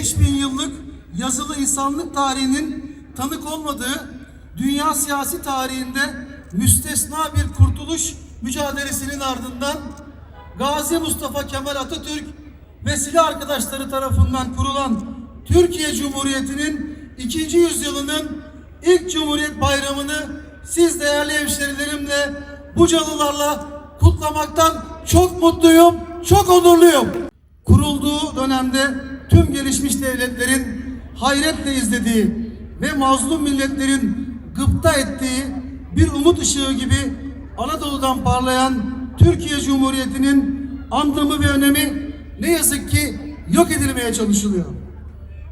5000 yıllık yazılı insanlık tarihinin tanık olmadığı dünya siyasi tarihinde müstesna bir kurtuluş mücadelesinin ardından Gazi Mustafa Kemal Atatürk ve silah arkadaşları tarafından kurulan Türkiye Cumhuriyeti'nin ikinci yüzyılının ilk Cumhuriyet Bayramı'nı siz değerli hemşerilerimle Bucalılarla kutlamaktan çok mutluyum, çok onurluyum. Kurulduğu dönemde tüm gelişmiş devletlerin hayretle izlediği ve mazlum milletlerin gıpta ettiği bir umut ışığı gibi Anadolu'dan parlayan Türkiye Cumhuriyeti'nin anlamı ve önemi ne yazık ki yok edilmeye çalışılıyor.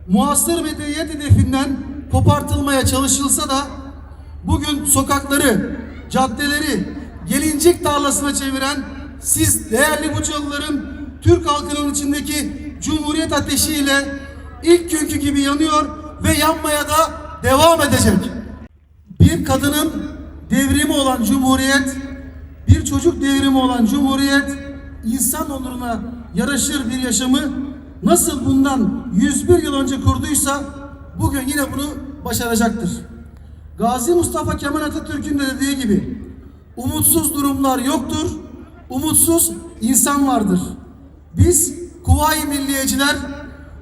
Muasır medeniyet hedefinden kopartılmaya çalışılsa da bugün sokakları, caddeleri gelincik tarlasına çeviren siz değerli Bucalıların Türk halkının içindeki Cumhuriyet ateşiyle ilk günkü gibi yanıyor ve yanmaya da devam edecek. Bir kadının devrimi olan Cumhuriyet, bir çocuk devrimi olan Cumhuriyet, insan onuruna yaraşır bir yaşamı nasıl bundan 101 yıl önce kurduysa bugün yine bunu başaracaktır. Gazi Mustafa Kemal Atatürk'ün de dediği gibi umutsuz durumlar yoktur, umutsuz insan vardır. Biz Kuvayi Milliyeciler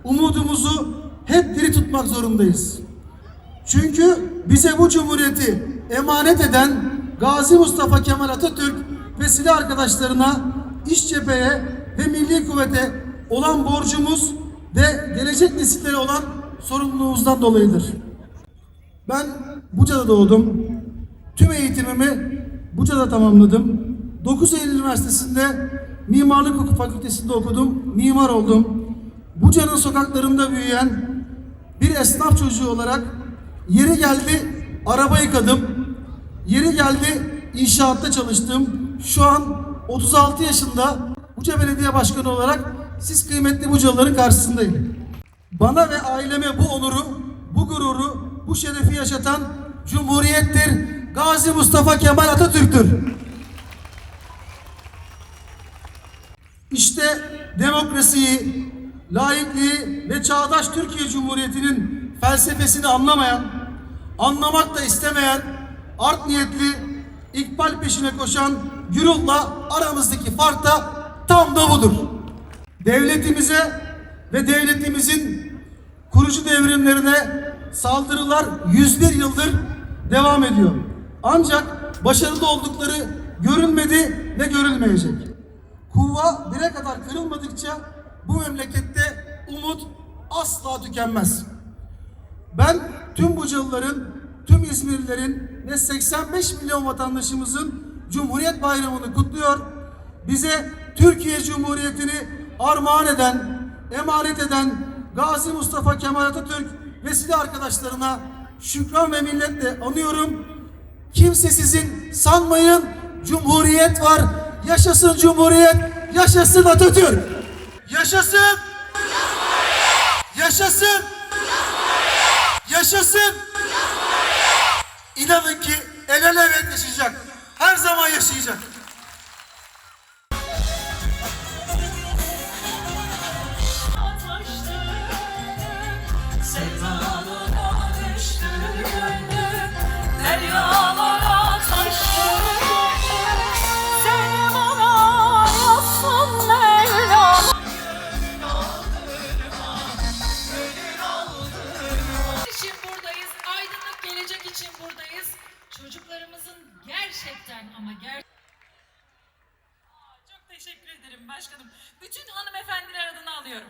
umudumuzu hep diri tutmak zorundayız. Çünkü bize bu cumhuriyeti emanet eden Gazi Mustafa Kemal Atatürk ve silah arkadaşlarına iş cepheye ve milli kuvvete olan borcumuz ve gelecek nesillere olan sorumluluğumuzdan dolayıdır. Ben Buca'da doğdum. Tüm eğitimimi Buca'da tamamladım. 9 Eylül Üniversitesi'nde Mimarlık Fakültesi'nde okudum. Mimar oldum. Buca'nın sokaklarında büyüyen bir esnaf çocuğu olarak yeri geldi araba yıkadım. Yeri geldi inşaatta çalıştım. Şu an 36 yaşında Buca Belediye Başkanı olarak siz kıymetli Bucalıların karşısındayım. Bana ve aileme bu onuru, bu gururu, bu şerefi yaşatan Cumhuriyettir. Gazi Mustafa Kemal Atatürk'tür. İşte demokrasiyi, laikliği ve çağdaş Türkiye Cumhuriyeti'nin felsefesini anlamayan, anlamak da istemeyen, art niyetli, ikbal peşine koşan güruhla aramızdaki fark da tam da budur. Devletimize ve devletimizin kurucu devrimlerine saldırılar 101 yıldır devam ediyor. Ancak başarılı oldukları görülmedi ve görülmeyecek. Kuva bire kadar kırılmadıkça bu memlekette umut asla tükenmez. Ben tüm Bucalıların, tüm İzmirlilerin ve 85 milyon vatandaşımızın Cumhuriyet Bayramı'nı kutluyor. Bize Türkiye Cumhuriyeti'ni armağan eden, emanet eden Gazi Mustafa Kemal Atatürk ve silah arkadaşlarına şükran ve minnetle anıyorum. Kimse sizin sanmayın Cumhuriyet var. Yaşasın Cumhuriyet, yaşasın Atatürk. Yaşasın! Yaşasın! Yaşasın! İnanın ki el ele yaşayacak. Her zaman yaşayacak. Gerçekten ama ger Çok teşekkür ederim başkanım. Bütün hanımefendiler adına alıyorum.